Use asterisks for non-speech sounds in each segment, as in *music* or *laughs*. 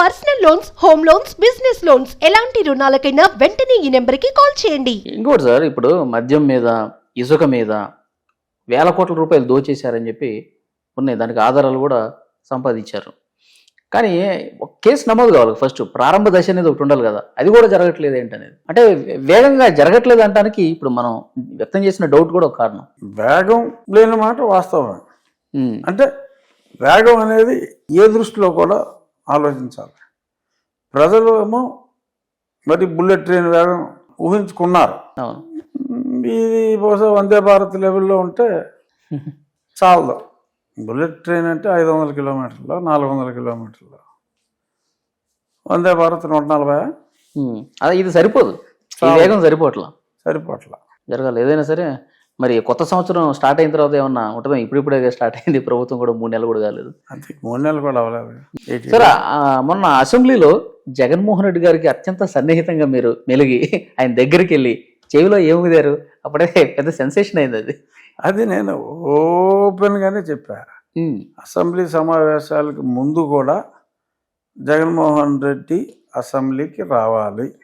Personal loans home loans business loans ఎలాంటి రుణాలకైనా వెంటనే ఈ నెంబర్కి కాల్ చేయండి. ఇంకోటి సార్ ఇప్పుడు మద్యం మీద ఇసుక మీద వేల కోట్ల రూపాయలు దోచేశారని చెప్పి ఉన్నాయి. దానికి ఆధారాలు కూడా సంపాదించారు. కానీ ఒక కేసు నమోదు కావాలి ఫస్ట్. ప్రారంభ దశ అనేది ఒకటి ఉండాలి కదా. అది కూడా జరగట్లేదు ఏంటనేది. అంటే వేగంగా జరగట్లేదు అంటానికి ఇప్పుడు మనం వ్యక్తం చేసిన డౌట్ కూడా ఒక కారణం. వేగం లేని మాట వాస్తవమే. అంటే వేగం అనేది ఏ దృష్టిలో కూడా ఆలోచించాలి. ప్రజలు ఏమో మరి బుల్లెట్ ట్రైన్ వేగం ఊహించుకున్నారు. ఇది బహుశా వందే భారత్ లెవెల్లో ఉంటే చాలదు. బుల్లెట్ ట్రైన్ అంటే ఐదు వందల కిలోమీటర్లు నాలుగు వందల కిలోమీటర్లు. వందే భారత్ నూట నలభై. అదే ఇది సరిపోదు. వేగం సరిపోవట్లా. సరిపోట్ల జరగాలి. ఏదైనా సరే మరి కొత్త సంవత్సరం స్టార్ట్ అయిన తర్వాత ఏమన్నా ఉంటుందా? ఇప్పుడిప్పుడే స్టార్ట్ అయింది. ప్రభుత్వం కూడా మూడు నెలలు కూడా కాలేదు. అంతే. మూడు నెలలు కూడా అవ్వలేదు. సరే మొన్న అసెంబ్లీలో జగన్మోహన్ రెడ్డి గారికి అత్యంత సన్నిహితంగా మీరు మెలిగి ఆయన దగ్గరికి వెళ్ళి చెవిలో ఏముదారు? అప్పుడే పెద్ద సెన్సేషన్ అయింది అది. అది నేను ఓపెన్గానే చెప్పా. అసెంబ్లీ సమావేశాలకు ముందు కూడా జగన్మోహన్ రెడ్డి అసెంబ్లీకి రావాలి.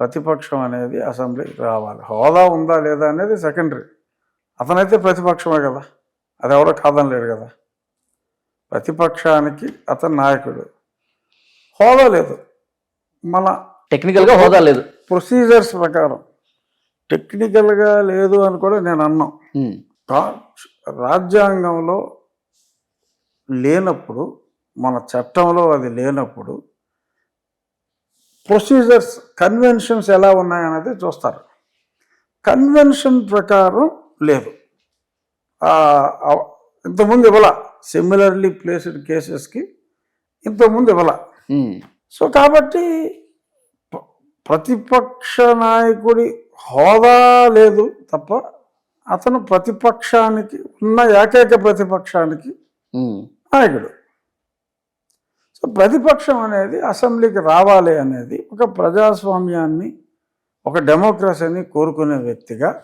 ప్రతిపక్షం అనేది అసెంబ్లీకి రావాలి. హోదా ఉందా లేదా అనేది సెకండరీ. అతనైతే ప్రతిపక్షమే కదా. అది ఎవడో కాదనలేడు కదా. ప్రతిపక్షానికి అతను నాయకుడు. హోదా లేదు. మన టెక్నికల్గా హోదా లేదు. ప్రొసీజర్స్ ప్రకారం. టెక్నికల్గా లేదు అని కూడా నేను అన్నాం. రాజ్యాంగంలో లేనప్పుడు మన చట్టంలో అది లేనప్పుడు ప్రొసీజర్స్ కన్వెన్షన్స్ ఎలా ఉన్నాయనేది చూస్తారు. కన్వెన్షన్ ప్రకారం లేదు. ఇంతకుముందు ఇవ్వాల. సిమిలర్లీ ప్లేస్డ్ కేసెస్కి ఇంతకుముందు ఇవ్వాల. సో కాబట్టి ప్ర- ప్రతిపక్ష నాయకుడి హోదా లేదు తప్ప అతను ప్రతిపక్షానికి ఉన్న ఏకైక ప్రతిపక్షానికి నాయకుడు. సో ప్రతిపక్షం అనేది అసెంబ్లీకి రావాలి అనేది ఒక ప్రజాస్వామ్యాన్ని ఒక డెమోక్రసీని కోరుకునే వ్యక్తిగా.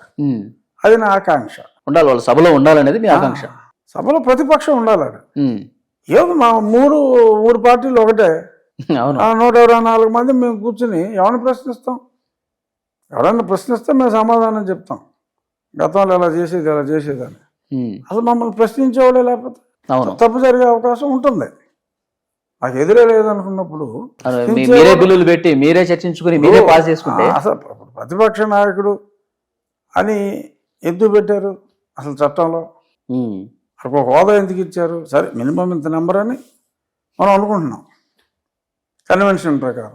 అది నా ఆకాంక్ష. ఉండాలి వాళ్ళ సభలో ఉండాలనేది మీ ఆకాంక్ష. సభలో ప్రతిపక్షం ఉండాలని ఏదో మా మూడు మూడు పార్టీలు ఒకటే. *laughs* నూట ఇరవై నాలుగు మంది మేము కూర్చుని ఎవరిని ప్రశ్నిస్తాం? ఎవరైనా ప్రశ్నిస్తే మేము సమాధానం చెప్తాం. గతంలో ఇలా చేసేది ఇలా చేసేదని అసలు మమ్మల్ని ప్రశ్నించేవాళ్ళే లేకపోతే తప్పు జరిగే అవకాశం ఉంటుంది. నాకు ఎదురే లేదనుకున్నప్పుడు మీరే బిల్లులు పెట్టి మీరే చర్చించుకుని మీరే పాస్ చేసుకుంటే అసలు ప్రతిపక్ష నాయకుడు అని ఎందుకు పెట్టారు? అసలు చట్టంలో? ఒక హోదా ఎందుకు ఇచ్చారు? సరే మినిమం ఇంత నెంబర్ అని మనం అనుకుంటున్నాం. కన్వెన్షన్ ప్రకారం.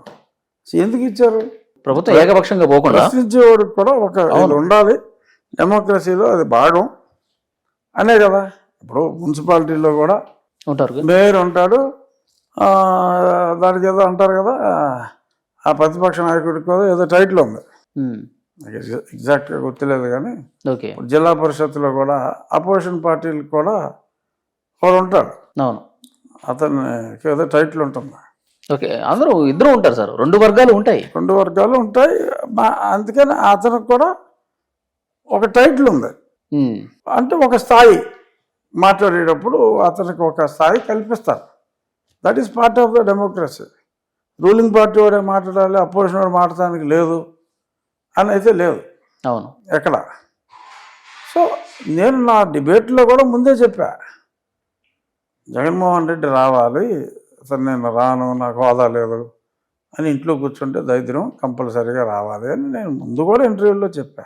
సో ఎందుకు ఇచ్చారు? ప్రభుత్వం ఏకపక్షంగా పోకుండా? ప్రశ్నించేవాడికి కూడా ఒక ఉండాలి. డెమోక్రసీలో అది భాగం. అనే కదా. ఇప్పుడు మున్సిపాలిటీలో కూడా ఉంటారు మేయర్ ఉంటాడు. దానికి ఏదో అంటారు కదా. ఆ ప్రతిపక్ష నాయకుడికి కూడా ఏదో టైటిల్ ఉంది. నాకు ఎగ్జా- ఎగ్జాక్ట్గా గుర్తులేదు కానీ ఓకే జిల్లా పరిషత్తులో కూడా అపోజిషన్ పార్టీలకు కూడా ఒకడు ఉంటాడు అవును. అతనికి ఏదో టైటిల్ ఉంటుంది. ఓకే అందరూ ఇద్దరు ఉంటారు సార్. రెండు వర్గాలు ఉంటాయి. రెండు వర్గాలు ఉంటాయి. మా- అందుకని అతనికి కూడా ఒక టైటిల్ ఉంది. ఉమ్, అంటే ఒక స్థాయి మాట్లాడేటప్పుడు అతనికి ఒక స్థాయి కల్పిస్తారు. That is part of the democracy ruling party వాడే మాట్లాడాలి అపోజిషన్ వాడు మాట్లాడడానికి లేదు. అని అయితే లేదు అవును. ఎక్కడ? సో నేను నా డిబేట్లో కూడా ముందే చెప్పా. జగన్మోహన్ రెడ్డి రావాలి అసలు నేను రాను నాకు హోదా లేదు అని ఇంట్లో కూర్చుంటే దరిద్రం కంపల్సరీగా రావాలి అని నేను ముందు కూడా ఇంటర్వ్యూలో చెప్పా.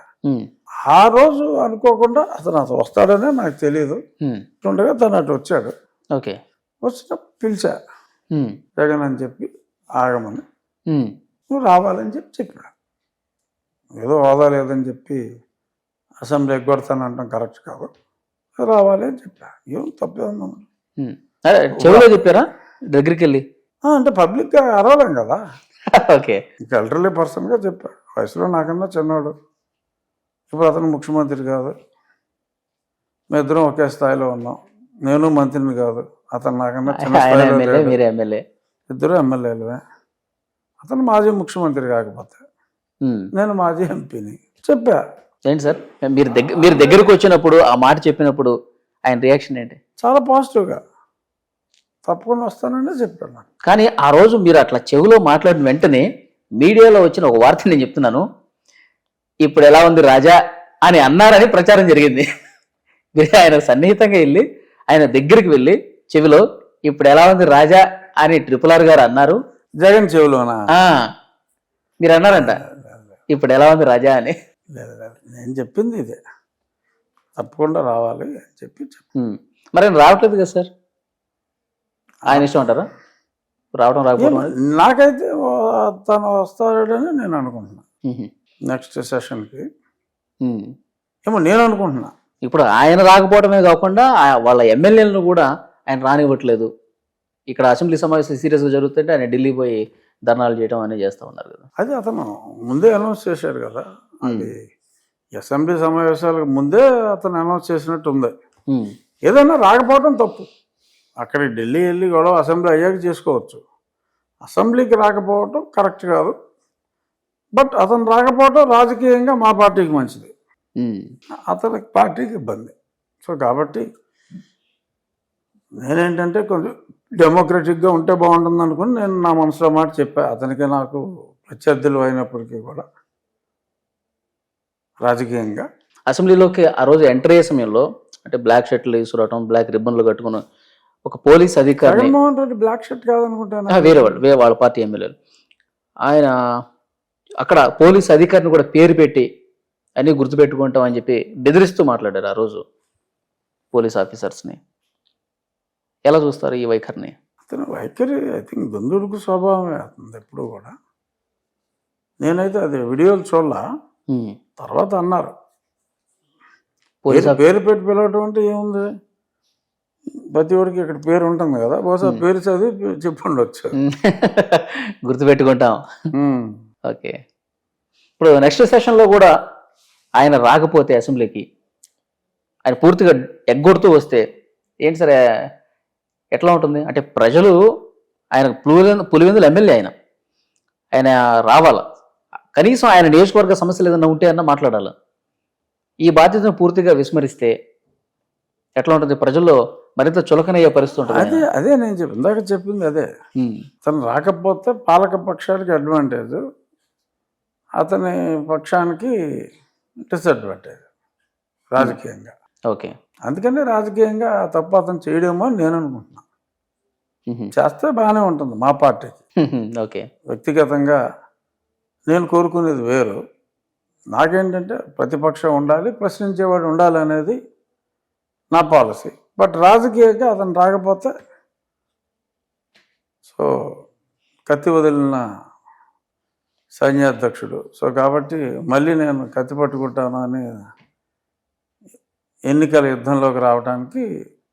ఆ రోజు అనుకోకుండా అతను అసలు వస్తాడనే నాకు తెలియదు ఉండగా తను అటు వచ్చాడు. ఓకే. వచ్చిన పిలిచా. జగన్ అని చెప్పి ఆగమని. నువ్వు రావాలని చెప్పి చెప్పిన. ఏదో హోదా లేదని చెప్పి అసెంబ్లీ ఎగ్గొడతానంటాం కరెక్ట్ కాదు. రావాలి అని చెప్పా. ఏం. అదే, చెవిలో చెప్పారా? దగ్గరికి వెళ్ళి అంటే పబ్లిక్గా అరవలేం కదా. *laughs* ఓకే. ఇంకా ఎల్డర్లీ పర్సన్గా చెప్పా. వయసులో నాకన్నా చిన్నవాడు ఇప్పుడు అతను ముఖ్యమంత్రి కాదు. మీ ఇద్దరం ఒకే స్థాయిలో ఉన్నాం. నేను మంత్రిని కాదు. అతను నాకన్నా చిన్న స్థాయిలో ఇద్దరు ఎమ్మెల్యేలువే. అతను మాజీ ముఖ్యమంత్రి కాకపోతే. నేను మాజీ ఎంపీని. చెప్పా. ఏంటి సార్? మీరు దగ్గర మీరు దగ్గరకు వచ్చినప్పుడు ఆ మాట చెప్పినప్పుడు ఆయన రియాక్షన్ ఏంటి? చాలా పాజిటివ్గా. తప్పకుండా వస్తానని చెప్పాడు నాకు. కానీ ఆ రోజు మీరు అట్లా చెవిలో మాట్లాడిన వెంటనే మీడియాలో వచ్చిన ఒక వార్త నేను చెప్తున్నాను. ఇప్పుడు ఎలా ఉంది రాజా అని అన్నారని ప్రచారం జరిగింది. మీరు ఆయన సన్నిహితంగా వెళ్ళి ఆయన దగ్గరికి వెళ్ళి చెవిలో ఇప్పుడు ఎలా ఉంది రాజా అని ట్రిపుల్ ఆర్ గారు అన్నారు. జగన్ చెవిలోనా? మీరు అన్నారంట. ఇప్పుడు ఎలా ఉంది రాజా అని? లేదు లేదు. నేను చెప్పింది ఇదే. తప్పకుండా రావాలి అని చెప్పి చెప్పి. మరి ఆయన రావట్లేదు కదా సార్? ఆయన ఇష్టం అంటారా రావడం రాకపోవడం? నాకైతే తను వస్తాడని నేను అనుకుంటున్నా. నెక్స్ట్ సెషన్కి. ఏమో నేను అనుకుంటున్నా. ఇప్పుడు ఆయన రాకపోవడమే కాకుండా వాళ్ళ ఎమ్మెల్యేలను కూడా ఆయన రానివ్వట్లేదు. ఇక్కడ అసెంబ్లీ సమావేశం సీరియస్గా జరుగుతుంటే ఆయన ఢిల్లీ పోయి ధర్నాలు చేయడం అనేది చేస్తూ ఉన్నారు కదా. అది అతను ముందే అనౌన్స్ చేశాడు కదా. అది అసెంబ్లీ సమావేశాలకు ముందే అతను అనౌన్స్ చేసినట్టు ఉంది. ఏదైనా రాకపోవడం తప్పు. అక్కడికి ఢిల్లీ వెళ్ళి గొడవ అసెంబ్లీ అయ్యాక చేసుకోవచ్చు. అసెంబ్లీకి రాకపోవడం కరెక్ట్ కాదు. బట్ అతను రాకపోవడం రాజకీయంగా మా పార్టీకి మంచిది. ఉమ్. అతనికి పార్టీకి ఇబ్బంది. సో కాబట్టి నేనేంటంటే కొంచెం డెమోక్రటిక్గా ఉంటే బాగుంటుంది అనుకుని నేను నా మనసులో మాట చెప్పా. అతనికి నాకు ప్రత్యర్థులు అయినప్పటికీ కూడా రాజకీయంగా. అసెంబ్లీలోకి ఆ రోజు ఎంటర్ అయ్యే సమయంలో అంటే బ్లాక్ షర్ట్లు వేసుకురావటం బ్లాక్ రిబ్బన్లు కట్టుకుని ఒక పోలీస్ అధికారిని జగన్మోహన్ రెడ్డి బ్లాక్ షర్ట్ కాదనుకుంటాను? వేరే వాళ్ళు వేరే వాళ్ళ పార్టీ ఎమ్మెల్యేలు. ఆయన అక్కడ పోలీస్ అధికారిని కూడా పేరు పెట్టి అన్ని గుర్తుపెట్టుకుంటాం అని చెప్పి బెదిరిస్తూ మాట్లాడారు ఆ రోజు పోలీస్ ఆఫీసర్స్ని. ఎలా చూస్తారు ఈ వైఖరిని? అతని వైఖరి ఐ థింక్ దుందుడుకు స్వభావమే అతను ఎప్పుడు కూడా. నేనైతే అది వీడియోలు చూడాల. తర్వాత అన్నారు. పేరు- పెట్టి పిలవటం అంటే ఏముంది? ప్రతి ఒడికి ఇక్కడ పేరు ఉంటుంది కదా బహుశా పేరు చదివి చెప్పుండొచ్చు. ఉమ్. గుర్తుపెట్టుకుంటాం. ఓకే. ఇప్పుడు నెక్స్ట్ సెషన్లో కూడా ఆయన రాకపోతే అసెంబ్లీకి ఆయన పూర్తిగా ఎగ్గొడుతూ వస్తే ఏంటి సరే ఎట్లా ఉంటుంది? అంటే ప్రజలు ఆయన పులివెందు పులివెందులు ఎమ్మెల్యే ఆయన. ఆయన రావాల. కనీసం ఆయన నియోజకవర్గ సమస్యలు ఏదైనా ఉంటే అన్న మాట్లాడాలి. ఈ బాధ్యతను పూర్తిగా విస్మరిస్తే ఎట్లా ఉంటుంది? ప్రజల్లో మరింత చులకనయ్యే పరిస్థితి ఉంటుంది అదే అదే నేను చెప్పి ఇందాక చెప్పింది అదే. తను రాకపోతే పాలక పక్షానికి అడ్వాంటేజ్ అతని పక్షానికి డిసడ్వాంటేజ్ రాజకీయంగా. ఓకే. అందుకని రాజకీయంగా తప్పు అతను చేయడేమో అని నేను అనుకుంటున్నాను చేస్తే బాగానే ఉంటుంది మా పార్టీకి ఓకే. వ్యక్తిగతంగా నేను కోరుకునేది వేరు. నాకేంటంటే ప్రతిపక్షం ఉండాలి ప్రశ్నించేవాడు ఉండాలి అనేది నా పాలసీ. బట్ రాజకీయంగా అతను రాకపోతే సో కత్తి వదిలిన సైన్యాధ్యక్షుడు. సో కాబట్టి మళ్ళీ నేను కత్తి పట్టుకుంటాను అని ఎన్నికల యుద్ధంలోకి రావడానికి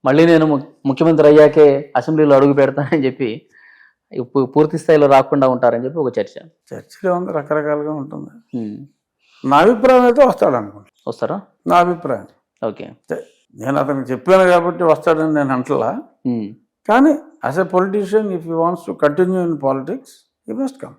మళ్ళీ నేను ముఖ్యమంత్రి అయ్యాకే అసెంబ్లీలో అడుగు పెడతానని చెప్పి పూర్తి స్థాయిలో రాకుండా ఉంటారని చెప్పి ఒక చర్చ. చర్చలో ఉంది రకరకాలుగా ఉంటుంది. నా అభిప్రాయం అయితే వస్తాడు అనుకుంటా. వస్తారా? నా అభిప్రాయం. ఓకే. నేను అతనికి చెప్పాను కాబట్టి వస్తాడని నేను అంటలా. కానీ as a politician if you wants to continue in politics you must come